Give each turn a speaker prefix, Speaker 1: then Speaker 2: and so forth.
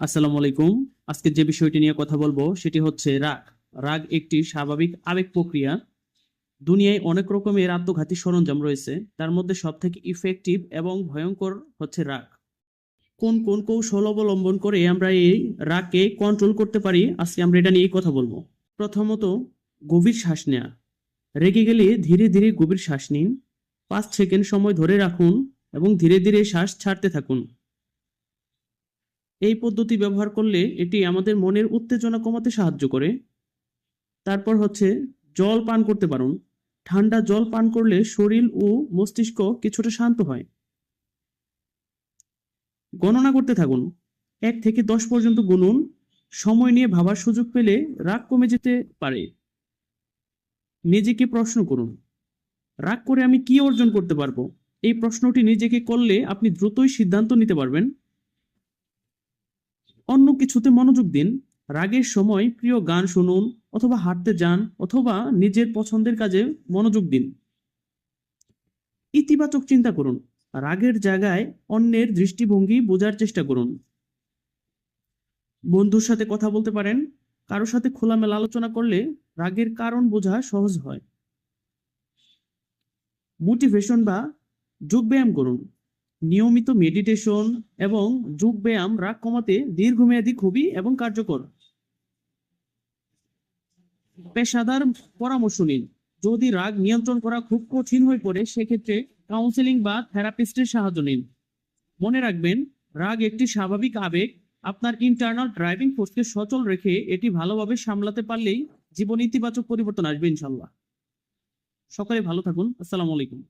Speaker 1: আসসালামু আলাইকুম। আজকে যে বিষয়টি নিয়ে কথা বলব সেটি হচ্ছে রাগ। রাগ একটি স্বাভাবিক আবেগ প্রক্রিয়া। দুনিয়ায় অনেক রকমের আত্মঘাতী সরঞ্জাম রয়েছে। তার মধ্যে সবথেকে ইফেক্টিভ এবং ভয়ঙ্কর হচ্ছে রাগ। কোন কোন কৌশল অবলম্বন করে আমরা এই রাগকে কন্ট্রোল করতে পারি, আজকে আমরা এটা নিয়েই কথা বলব। প্রথমত, গভীর শ্বাস নেওয়া রেগে গেলে ধীরে ধীরে গভীর শ্বাস নিন। পাঁচ সেকেন্ড সময় ধরে রাখুন এবং ধীরে ধীরে শ্বাস ছাড়তে থাকুন। এই পদ্ধতি ব্যবহার করলে এটি আমাদের মনের উত্তেজনা কমাতে সাহায্য করে। তারপর হচ্ছে জল পান করতে পারুন। ঠান্ডা জল পান করলে শরীর ও মস্তিষ্ক কিছুটা শান্ত হয়। গণনা করতে থাকুন। এক থেকে দশ পর্যন্ত গুনুন। সময় নিয়ে ভাবার সুযোগ পেলে রাগ কমে যেতে পারে। নিজেকে প্রশ্ন করুন, রাগ করে আমি কি অর্জন করতে পারব? এই প্রশ্নটি নিজেকে করলে আপনি দ্রুতই সিদ্ধান্ত নিতে পারবেন। অন্য কিছুতে মনোযোগ দিন। রাগের সময় প্রিয় গান শুনুন অথবা হাঁটতে যান অথবা নিজের পছন্দের কাজে মনোযোগ দিন। ইতিবাচক চিন্তা করুন। রাগের জায়গায় অন্যের দৃষ্টিভঙ্গি বোঝার চেষ্টা করুন। বন্ধুর সাথে কথা বলতে পারেন। কারোর সাথে খোলামেলা আলোচনা করলে রাগের কারণ বোঝা সহজ হয়। মোটিভেশন বা যোগব্যায়াম করুন। নিয়মিত মেডিটেশন এবং যোগ ব্যায়াম রাগ কমাতে দীর্ঘমেয়াদী খুবই এবং কার্যকর। পেশাদার পরামর্শ নিন। যদি রাগ নিয়ন্ত্রণ করা খুব কঠিন হয়ে পড়ে, সেক্ষেত্রে কাউন্সেলিং বা থেরাপিস্টের সাহায্য নিন। মনে রাখবেন, রাগ একটি স্বাভাবিক আবেগ। আপনার ইন্টারনাল ড্রাইভিং ফোর্সকে সচল রেখে এটি ভালোভাবে সামলাতে পারলেই জীবন ইতিবাচক পরিবর্তন আসবে ইনশাল্লাহ। সকালে ভালো থাকুন। আসসালামু আলাইকুম।